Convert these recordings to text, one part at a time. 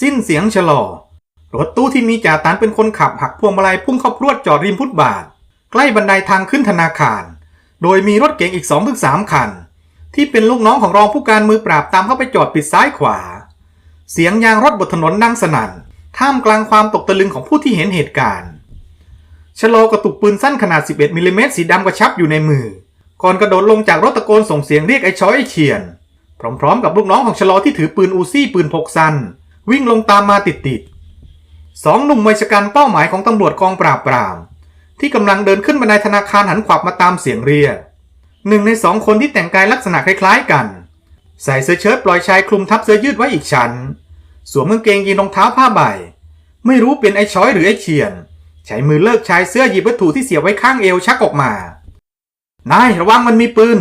สิ้นเสียงชะลอ รถตู้ที่มีจ่าตันเป็นคนขับหักพวงมาลัยพุ่งเข้าพรวดจอดริมฟุตบาท ใกล้บันไดทางขึ้นธนาคาร โดยมีรถเก๋งอีก2อถึงสคัน ที่เป็นลูกน้องของรองผู้การมือปราบตามเข้าไปจอดปิดซ้ายขวา เสียงยางรถบนถนนดังสนั่น ท่ามกลางความตกตะลึงของผู้ที่เห็นเหตุการณ์ชะลอกระตุกปืนสั้นขนาด 11มิลลิเมตรสีดำกระชับอยู่ในมือ ก่อนกระโดดลงจากรถตะโกนส่งเสียงเรียกไอ้ช้อยไอ้เฉียน พร้อมๆ กับลูกน้องของชะลอที่ถือปืนอูซี่ปืนพกสั้น วิ่งลงตามมาติดๆสองหนุ่มวัยชะกันเป้าหมายของตำรวจกองปราบปราม ที่กำลังเดินขึ้นบันไดธนาคารหันขวับมาตามเสียงเรียกหนึ่งในสองคนที่แต่งกายลักษณะคล้ายๆกัน ใส่เสื้อเชิ้ตปล่อยชายคลุมทับเสื้อยืดไว้อีกชั้น สวมกางเกงยีนรองเท้าผ้าใบ ไม่รู้เป็นไอ้ช้อยหรือไอ้เฉียน ใช้มือเลิกชายเสื้อหยิบวัตถุที่เสียบไว้ข้างเอวชักออกมา นายระวังมันมีปืน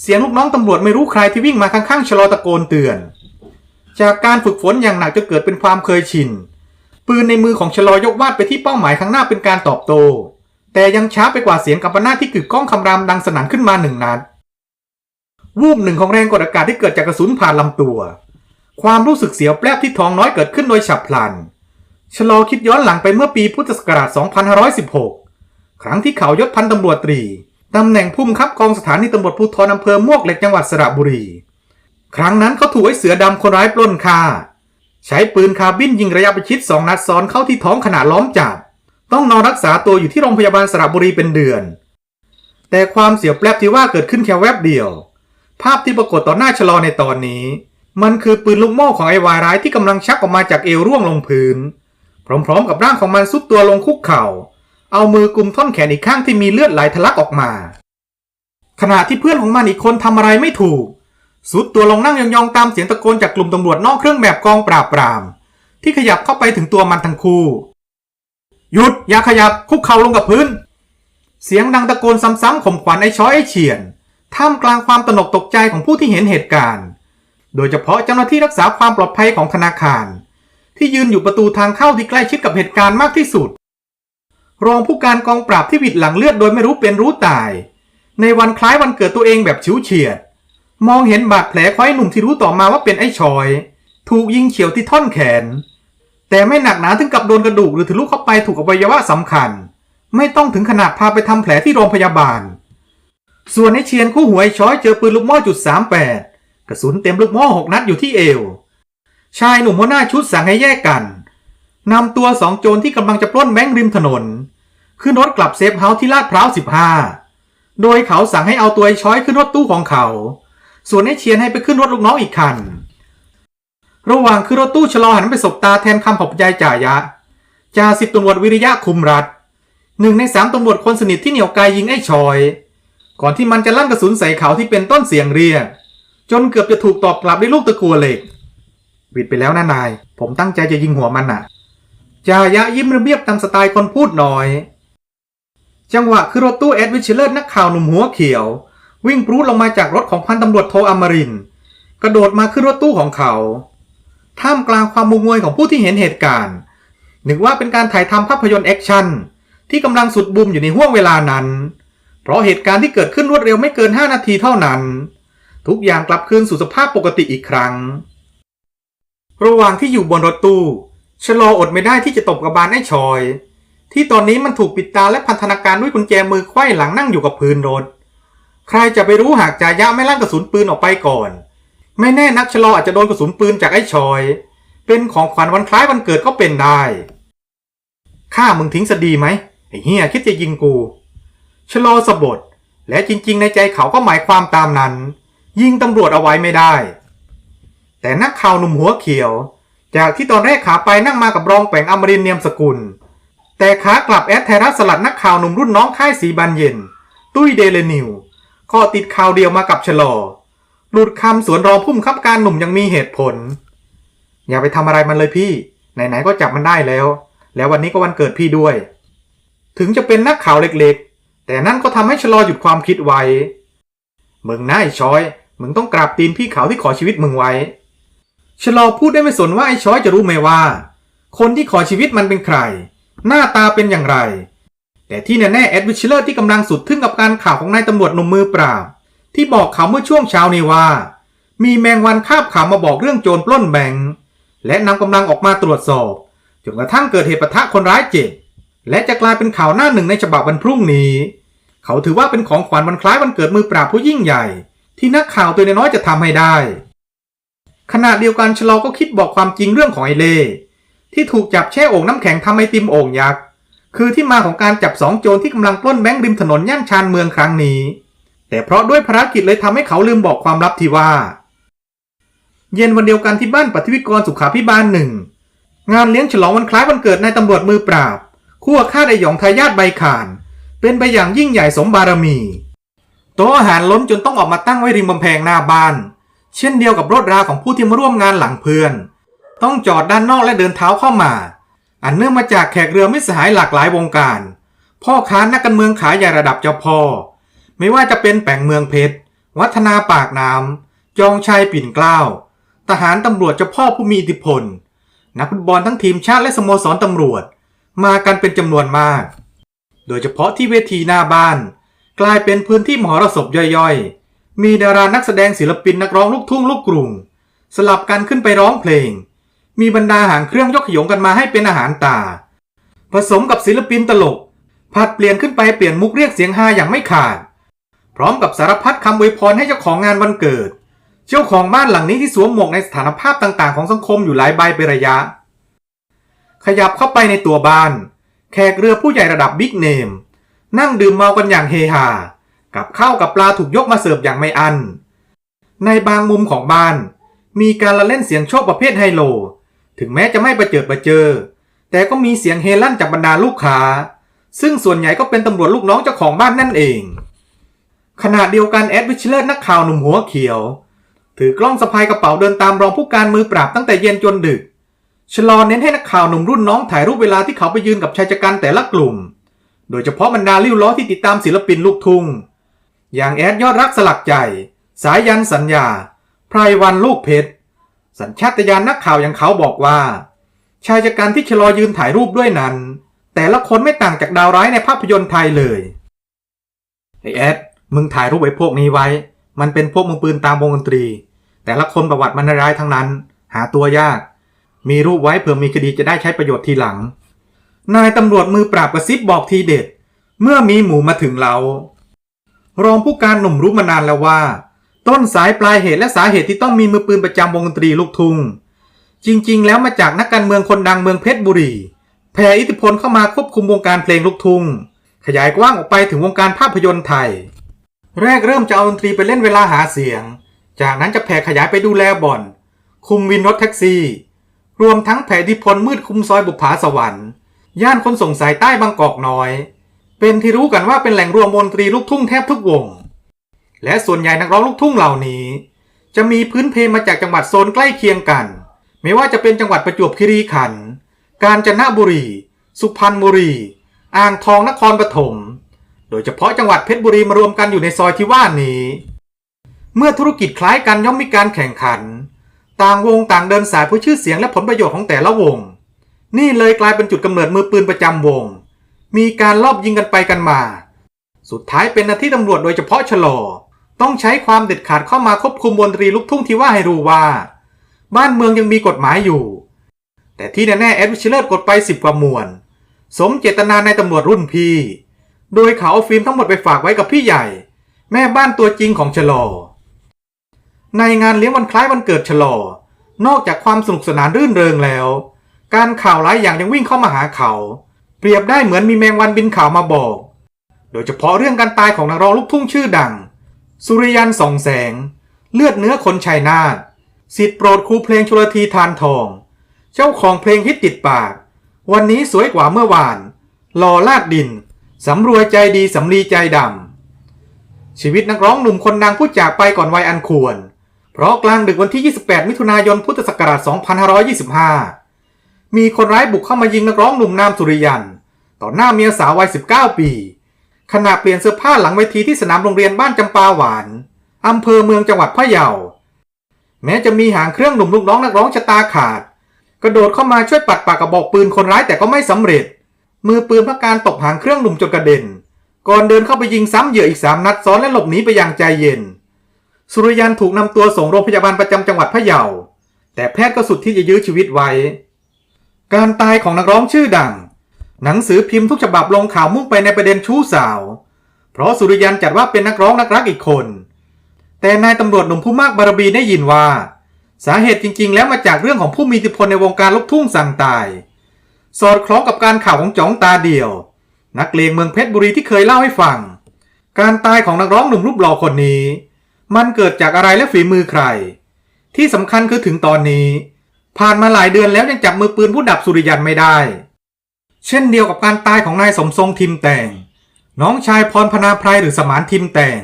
เสียงลูกน้องตำรวจไม่รู้ใครที่วิ่งมาข้างๆชะลอตะโกนเตือน จากการฝึกฝนอย่างหนักจนเกิดเป็นความเคยชิน ปืนในมือของชลอยกวาดไปที่เป้าหมายข้างหน้าเป็นการตอบโต้แต่ยังช้าไปกว่าเสียงกัมปนาที่กึกก้องคำรามดังสนั่นขึ้นมาหนึ่งนัด วูบหนึ่งของแรงกดอากาศที่เกิดจากกระสุนผ่านลำตัว ความรู้สึกเสียวแปรบที่ท้องน้อยเกิดขึ้นโดยฉับพลัน ชลอคิดย้อนหลังไปเมื่อปีพุทธศักราช 2516 ครั้งที่เขายศพันตำรวจตรี ตำแหน่งผู้บังคับกองสถานีตำรวจภูธรอำเภอมวกเหล็กจังหวัดสระบุรี ครั้งนั้นเขาถูกไอ้เสือดำคนร้ายปล้นฆ่า ใช้ปืนคาร์บินยิงระยะประชิดสองนัดซ้อนเข้าที่ท้องขณะล้อมจับ ต้องนอนรักษาตัวอยู่ที่โรงพยาบาลสระบุรีเป็นเดือน แต่ความเสียวแปรบที่ว่าเกิดขึ้นแค่แวบเดียว ภาพที่ปรากฏต่อหน้าชะลอในตอนนี้ มันคือปืนลูกโม่ของไอ้วายร้ายที่กำลังชักออกมาจากเอวร่วงลงพื้น พร้อมๆ กับร่างของมันซุดตัวลงคุกเข่า เอามือกุมท่อนแขนอีกข้างที่มีเลือดไหลทะลักออกมา ขณะที่เพื่อนของมันอีกคนทำอะไรไม่ถูก สุดตัวลงนั่งยองๆตามเสียงตะโกนจากกลุ่มตำรวจนอกเครื่องแบบกองปราบปราม ที่ขยับเข้าไปถึงตัวมันทั้งคู่ หยุดอย่าขยับคุกเข่าลงกับพื้น เสียงดังตะโกนซ้ำๆข่มขวัญไอ้ช้อยไอ้เฉียนท่ามกลางความตระหนกตกใจของผู้ที่เห็นเหตุการณ์ โดยเฉพาะเจ้าหน้าที่รักษาความปลอดภัยของธนาคาร ที่ยืนอยู่ประตูทางเข้าที่ใกล้ชิดกับเหตุการณ์มากที่สุด รองผู้การกองปราบที่หวิดหลังเลือดโดยไม่รู้เป็นรู้ตาย ในวันคล้ายวันเกิดตัวเองแบบฉิวเฉียด มองเห็นบาดแผลควายหนุ่มที่รู้ต่อมาว่าเป็นไอ้ชอย ถูกยิงเฉียวที่ท่อนแขน แต่ไม่หนักหนาถึงกับโดนกระดูกหรือทะลุเข้าไปถูกอวัยวะสำคัญ ไม่ต้องถึงขนาดพาไปทำแผลที่โรงพยาบาล ส่วนไอ้เชียนคู่หัวไอ้ช้อยเจอปืนลูกโม่จุดสามแปดกระสุนเต็มลูกโม่หกนัดอยู่ที่เอว ชายหนุ่มหัวหน้าชุดสั่งให้แยกกันนำตัวสองโจรที่กำลังจะปล้นแบงค์ริมถนน ขึ้นรถกลับเซฟเฮาส์ที่ลาดพร้าวสิบห้าโดยเขาสั่งให้เอาตัวไอ้ช้อยขึ้นรถตู้ของเขา ส่วนไอ้เชียนให้ไปขึ้นรถลูกน้องอีกคัน ระหว่างขึ้นรถตู้ชะลอหันไปสบตาแทนคำขอบใจจ่ายะจ่าสิบตำรวจวิริยะคุมรัฐหนึ่งในสามตำรวจคนสนิทที่เหนี่ยวไกยิงไอ้ชอย ก่อนที่มันจะลั่นกระสุนใส่เขาที่เป็นต้นเสียงเรียกจนเกือบจะถูกตอบกลับด้วยลูกตะกัวเหล็กวิดไปแล้วนะนาย ผมตั้งใจจะยิงหัวมันน่ะจายะยิ้มระเบียบตามสไตล์คนพูดน้อย จังหวะคือรถตู้แอดวิชเลอร์นักข่าวหนุ่มหัวเขียว วิ่งปรูดลงมาจากรถของพันตำรวจโทอมรินกระโดดมาขึ้นรถตู้ของเขา ท่ามกลางความมุงงวยของผู้ที่เห็นเหตุการณ์นึกว่าเป็นการถ่ายทำภาพยนตร์แอคชั่นที่กำลังสุดบุมอยู่ในห่วงเวลานั้น เพราะเหตุการณ์ที่เกิดขึ้นรวดเร็วไม่เกิน 5 นาทีเท่านั้น ทุกอย่างกลับคืนสู่สภาพปกติอีกครั้ง ระหว่างที่อยู่บนรถตู้ชะลออดไม่ได้ที่จะตบกระบาลไอ้ชอย ที่ตอนนี้มันถูกปิดตาและพันธนาการด้วยกุญแจมือไขว้หลังนั่งอยู่กับพื้นรถ ใครจะไปรู้หากจายะไม่ลั่นกระสุนปืนออกไปก่อน ไม่แน่นักชะลออาจจะโดนกระสุนปืนจากไอ้ชอย เป็นของขวัญวันคล้ายวันเกิดก็เป็นได้ฆ่ามึงทิ้งซะดีไหมไอ้เฮียคิดจะยิงกูชะลอสะบดและจริงๆ ในใจเขาก็หมายความตามนั้น ยิงตำรวจเอาไว้ไม่ได้ แต่นักข่าวหนุ่มหัวเขียว จากที่ตอนแรกขาไปนั่งมากับรองแปงอมรินเนียมสกุล แต่ขากลับแอดไทรัสสลัดนักข่าวหนุ่มรุ่นน้องค่ายสีบันเย็น ตุ้ยเดลนิว ก็ติดข่าวเดียวมากับชะลอหลุดคำสวนรองพุ่มคับการหนุ่มยังมีเหตุผล อย่าไปทำอะไรมันเลยพี่ ไหนๆก็จับมันได้แล้ว แล้ววันนี้ก็วันเกิดพี่ด้วย ถึงจะเป็นนักข่าวเล็กๆ แต่นั่นก็ทำให้ชะลอหยุดความคิดไว้มึงนะไอ้ช้อย มึงต้องกราบตีนพี่เขาที่ขอชีวิตมึงไว้ชะลอพูดได้ไม่สนว่าไอ้ช้อยจะรู้ไหมว่า คนที่ขอชีวิตมันเป็นใคร หน้าตาเป็นอย่างไร แต่ที่แน่ๆแอดวิชเลอร์ที่กำลังสุดทึ่งกับการข่าวของนายตำรวจหนุ่มมือปราบ ที่บอกเขาเมื่อช่วงเช้านี้ว่า มีแมงวันคาบข่าวมาบอกเรื่องโจรปล้นแบงค์และนำกำลังออกมาตรวจสอบจนกระทั่งเกิดเหตุปะทะคนร้ายเจ็บและจะกลายเป็นข่าวหน้าหนึ่งในฉบับวันพรุ่งนี้ เขาถือว่าเป็นของขวัญวันคล้ายวันเกิดมือปราบผู้ยิ่งใหญ่ ที่นักข่าวตัวน้อยจะทำให้ได้ ขณะเดียวกันชะลอก็คิดบอกความจริงเรื่องของไอเล่ที่ถูกจับแช่โอ่งน้ำแข็งทำไอติมโอ่งยักษ์ คือที่มาของการจับสองโจรที่กำลังปล้นแบงค์ริมถนนย่านชานเมืองครั้งนี้ แต่เพราะด้วยภารกิจเลยทำให้เขาลืมบอกความลับที่ว่า เย็นวันเดียวกันที่บ้านปฏิวิกรสุขาพิบาลหนึ่งงานเลี้ยงฉลองวันคล้ายวันเกิดนายตำรวจมือปราบ คู่อาฆาตไอหยองทายาทใบขาน เป็นไปอย่างยิ่งใหญ่สมบารมีโต๊ะอาหารล้นจนต้องออกมาตั้งไว้ริมกำแพงหน้าบ้าน เช่นเดียวกับรถราของผู้ที่มาร่วมงานหลังเพื่อน ต้องจอดด้านนอกและเดินเท้าเข้ามา อันเนื่องมาจากแขกเรือไมิตรสหายหลากหลายวงการ พ่อค้านักการเมืองขายใหญ่ระดับเจ้าพ่อ ไม่ว่าจะเป็นแป่งเมืองเพชร วัฒนาปากน้ำจองชัยปิ่นเกล้า ทหารตำรวจเจ้าพ่อผู้มีอิทธิพล นักฟุตบอลทั้งทีมชาติและสโมสรตำรวจ มากันเป็นจำนวนมาก โดยเฉพาะที่เวทีหน้าบ้าน กลายเป็นพื้นที่มหรสพย่อยๆ มีดารานักแสดงศิลปินนักร้องลูกทุ่งลูกกรุง สลับกันขึ้นไปร้องเพลง มีบรรดาหางเครื่องยกขยงกันมาให้เป็นอาหารตา ผสมกับศิลปินตลกผัดเปลี่ยนขึ้นไปเปลี่ยนมุกเรียกเสียงฮาอย่างไม่ขาด พร้อมกับสารพัดคำอวยพรให้เจ้าของงานวันเกิด เจ้าของบ้านหลังนี้ที่สวมหมวกในสถานภาพต่างๆ ของสังคมอยู่หลายใบเป็นระยะ ขยับเข้าไปในตัวบ้าน แขกเรือผู้ใหญ่ระดับบิ๊กเนม นั่งดื่มเมากันอย่างเฮฮากับข้าวกับปลาถูกยกมาเสิร์ฟอย่างไม่อัน ในบางมุมของบ้าน มีการละเล่นเสียงโชคประเภทไฮโล ถึงแม้จะไม่ประเจิดประเจอ แต่ก็มีเสียงเฮลั่นจากบรรดาลูกค้า ซึ่งส่วนใหญ่ก็เป็นตำรวจลูกน้องเจ้าของบ้านนั่นเอง ขณะเดียวกันแอดวิชเลอร์นักข่าวหนุ่มหัวเขียว ถือกล้องสะพายกระเป๋าเดินตามรองผู้การมือปราบตั้งแต่เย็นจนดึกชลอเน้นให้นักข่าวหนุ่มรุ่นน้องถ่ายรูปเวลาที่เขาไปยืนกับชายชะกันแต่ละกลุ่ม โดยเฉพาะบรรดาลิ้วล้อที่ติดตามศิลปินลูกทุ่ง อย่างแอดยอดรักสลักใจ สายยันสัญญา ไพรวันลูกเพชร สัญชาตญาณนักข่าวอย่างเขาบอกว่า ชายชะกันที่ชะลอยืนถ่ายรูปด้วยนั้น แต่ละคนไม่ต่างจากดาวร้ายในภาพยนตร์ไทยเลยไอแอดมึงถ่ายรูปไอ้พวกนี้ไว้ มันเป็นพวกมือปืนตามวงดนตรี แต่ละคนประวัติมันร้ายทั้งนั้น หาตัวยาก มีรูปไว้เผื่อมีคดีจะได้ใช้ประโยชน์ทีหลัง นายตำรวจมือปราบกระซิบบอกทีเด็ด เมื่อมีหมูมาถึงเรา รองผู้การหนุ่มรู้มานานแล้วว่า ต้นสายปลายเหตุและสาเหตุที่ต้องมีมือปืนประจำวงดนตรีลูกทุ่งจริงๆ แล้วมาจากนักการเมืองคนดังเมืองเพชรบุรีแผ่อิทธิพลเข้ามาควบคุมวงการเพลงลูกทุ่งขยายกว้างออกไปถึงวงการภาพยนตร์ไทย แรกเริ่มจะเอาดนตรีไปเล่นเวลาหาเสียง จากนั้นจะแผ่ขยายไปดูแลบ่อน คุมวินรถแท็กซี่ รวมทั้งแผ่อิทธิพลมืดคุมซอยบุปผาสวรรค์ย่านคนส่งสายใต้บางกอกน้อย เป็นที่รู้กันว่าเป็นแหล่งรวมวงดนตรีลูกทุ่งแทบทุกวง และส่วนใหญ่นักร้องลูกทุ่งเหล่านี้ จะมีพื้นเพมาจากจังหวัดโซนใกล้เคียงกัน ไม่ว่าจะเป็นจังหวัดประจวบคีรีขันธ์กาญจนบุรี สุพรรณบุรี อ่างทองนครปฐมโดยเฉพาะจังหวัดเพชรบุรีมารวมกันอยู่ในซอยที่ว่านี้ เมื่อธุรกิจคล้ายกันย่อมมีการแข่งขัน ต่างวงต่างเดินสายเพื่อชื่อเสียงและผลประโยชน์ของแต่ละวง นี่เลยกลายเป็นจุดกำเนิดมือปืนประจำวง มีการลอบยิงกันไปกันมา สุดท้ายเป็นหน้าที่ตำรวจโดยเฉพาะชะลอ ต้องใช้ความเด็ดขาดเข้ามาควบคุมวนตรีลูกทุ่งที่ว่าให้รู้ว่า บ้านเมืองยังมีกฎหมายอยู่ แต่ที่แน่ๆแอดวิชเลอร์กดไปสิบกว่าหมวน สมเจตนาในตำรวจรุ่นพี่ โดยเขาเอาฟิล์มทั้งหมดไปฝากไว้กับพี่ใหญ่ แม่บ้านตัวจริงของชลอ ในงานเลี้ยงวันคล้ายวันเกิดชลอนอกจากความสนุกสนานรื่นเริงแล้ว การข่าวหลายอย่างยังวิ่งเข้ามาหาเขา เปรียบได้เหมือนมีแมงวันบินข่าวมาบอก โดยเฉพาะเรื่องการตายของนักร้องลูกทุ่งชื่อดัง สุริยันส่องแสง เลือดเนื้อคนชัยนาทสิทธิ์โปรดครูเพลงชลทีทานทอง เจ้าของเพลงฮิตติดปาก วันนี้สวยกว่าเมื่อวานหล่อลาดดิน สำรวยใจดีสำลีใจดำ ชีวิตนักร้องหนุ่มคนดังผู้จากไปก่อนวัยอันควร เพราะกลางดึกวันที่ 28 มิถุนายนพุทธศักราช 2525 มีคนร้ายบุกเข้ามายิงนักร้องหนุ่มนามสุริยัน ต่อหน้าเมียสาววัย 19 ปี ขณะเปลี่ยนเสื้อผ้าหลังเวทีที่สนามโรงเรียนบ้านจำปาหวานอำเภอเมืองจังหวัดพะเยา แม้จะมีหางเครื่องหนุ่มลูกน้องนักร้องชะตาขาด กระโดดเข้ามาช่วยปัดปากกระบอกปืนคนร้ายแต่ก็ไม่สำเร็จ มือปืนพักการตบหางเครื่องหนุ่มจนกระเด็น ก่อนเดินเข้าไปยิงซ้ำเหยื่ออีกสามนัดซ้อนและหลบหนีไปอย่างใจเย็น สุริยันถูกนำตัวส่งโรงพยาบาลประจำจังหวัดพะเยา แต่แพทย์ก็สุดที่จะยื้อชีวิตไว้ การตายของนักร้องชื่อดัง หนังสือพิมพ์ทุกฉบับลงข่าวมุ่งไปในประเด็นชู้สาว เพราะสุริยันจัดว่าเป็นนักร้องนักรักอีกคน แต่นายตำรวจหนุ่มผู้มากบารมีได้ยินว่า สาเหตุจริง ๆ แล้วมาจากเรื่องของผู้มีอิทธิพลในวงการลูกทุ่งสั่งตาย สอดคล้องกับการข่าวของจ๋องตาเดียว นักเลงเมืองเพชรบุรีที่เคยเล่าให้ฟัง การตายของนักร้องหนุ่มรูปหล่อคนนี้ มันเกิดจากอะไรและฝีมือใคร ที่สำคัญคือถึงตอนนี้ ผ่านมาหลายเดือนแล้วยังจับมือปืนผู้ดับสุริยันไม่ได้ เช่นเดียวกับการตายของนายสมทรงทิมแต่ง น้องชายพรพนาไพรหรือสมานทิมแต่ง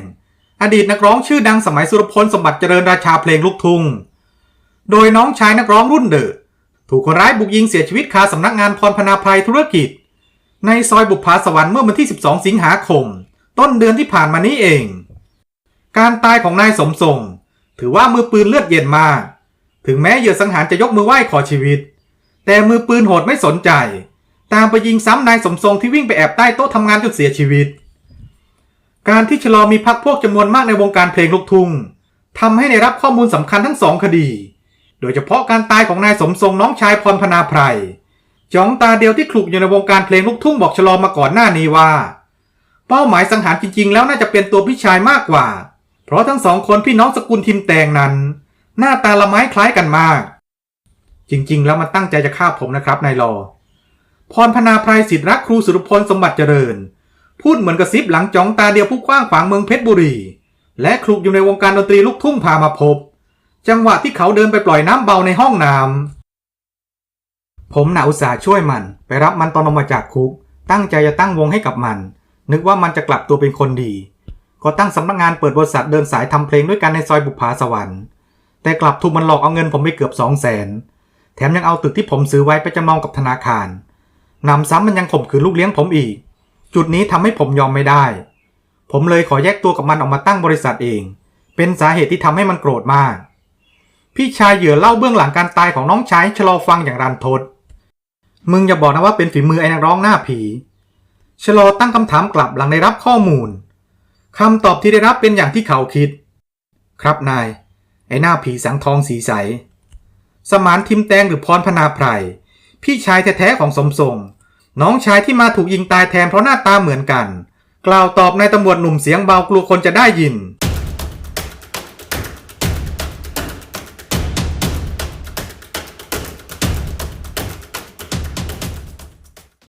อดีตนักร้องชื่อดังสมัยสุรพลสมบัติเจริญราชาเพลงลูกทุ่งโดยน้องชายนักร้องรุ่นเดอะถูกคนร้ายบุกยิงเสียชีวิตคาสำนักงานพรพนาไพรธุรกิจ ในซอยบุพภาสวรรค์เมื่อวันที่ 12 สิงหาคม ต้นเดือนที่ผ่านมานี้เอง การตายของนายสมทรง ถือว่ามือปืนเลือดเย็นมาก ถึงแม้เหยื่อสังหารจะยกมือไหว้ขอชีวิต แต่มือปืนโหดไม่สนใจ ตามไปยิงซ้ำนายสมทรงที่วิ่งไปแอบใต้โต๊ะทำงานจนเสียชีวิต การที่ชลอมีพักพวกจำนวนมากในวงการเพลงลูกทุ่งทำให้ได้รับข้อมูลสำคัญทั้งสองคดี โดยเฉพาะการตายของนายสมทรงน้องชายพรพนาไพรจ้องตาเดียวที่คลุกอยู่ในวงการเพลงลูกทุ่งบอกชะลอมาก่อนหน้านี้ว่า เป้าหมายสังหารจริง ๆ แล้วน่าจะเป็นตัวพี่ชายมากกว่า เพราะทั้งสองคนพี่น้องสกุลทิมแตงนั้น หน้าตาละไม้คล้ายกันมาก จริง ๆ แล้วมันตั้งใจจะฆ่าผมนะครับนายรอ พรพนาไพรสิทธิรักครูสุรพลสมบัติเจริญ พูดเหมือนกระซิบหลังจ้องตาเดียวผู้กว้างขวางเมืองเพชรบุรี และคลุกอยู่ในวงการดนตรีลูกทุ่งพามาพบ จังหวะที่เขาเดินไปปล่อยน้ำเบาในห้องน้ำผมหน่ะอุตส่าห์ช่วยมัน ไปรับมันตอนออกมาจากคุก ตั้งใจจะตั้งวงให้กับมัน นึกว่ามันจะกลับตัวเป็นคนดี ก็ตั้งสำนักงานเปิดบริษัทเดินสายทำเพลงด้วยกันในซอยบุพภาสวรรค์ แต่กลับถูกมันหลอกเอาเงินผมไปเกือบสองแสนแถมยังเอาตึกที่ผมซื้อไว้ไปจำนองกับธนาคาร นำซ้ำมันยังข่มขืนลูกเลี้ยงผมอีก จุดนี้ทำให้ผมยอมไม่ได้ ผมเลยขอแยกตัวกับมันออกมาตั้งบริษัทเอง เป็นสาเหตุที่ทำให้มันโกรธมาก พี่ชายเหยื่อเล่าเบื้องหลังการตายของน้องชายชะลอฟังอย่างรันทด มึงอย่าบอกนะว่าเป็นฝีมือไอ้นักร้องหน้าผี ชะลอตั้งคำถามกลับหลังได้รับข้อมูลคำตอบที่ได้รับเป็นอย่างที่เขาคิด ครับนาย ไอ้หน้าผีสังทองสีใส สมานทิมแตงหรือพรพนาไพร พี่ชายแท้ๆของสมทรง น้องชายที่มาถูกยิงตายแทนเพราะหน้าตาเหมือนกัน กล่าวตอบนายตำรวจหนุ่มเสียงเบากลัวคนจะได้ยิน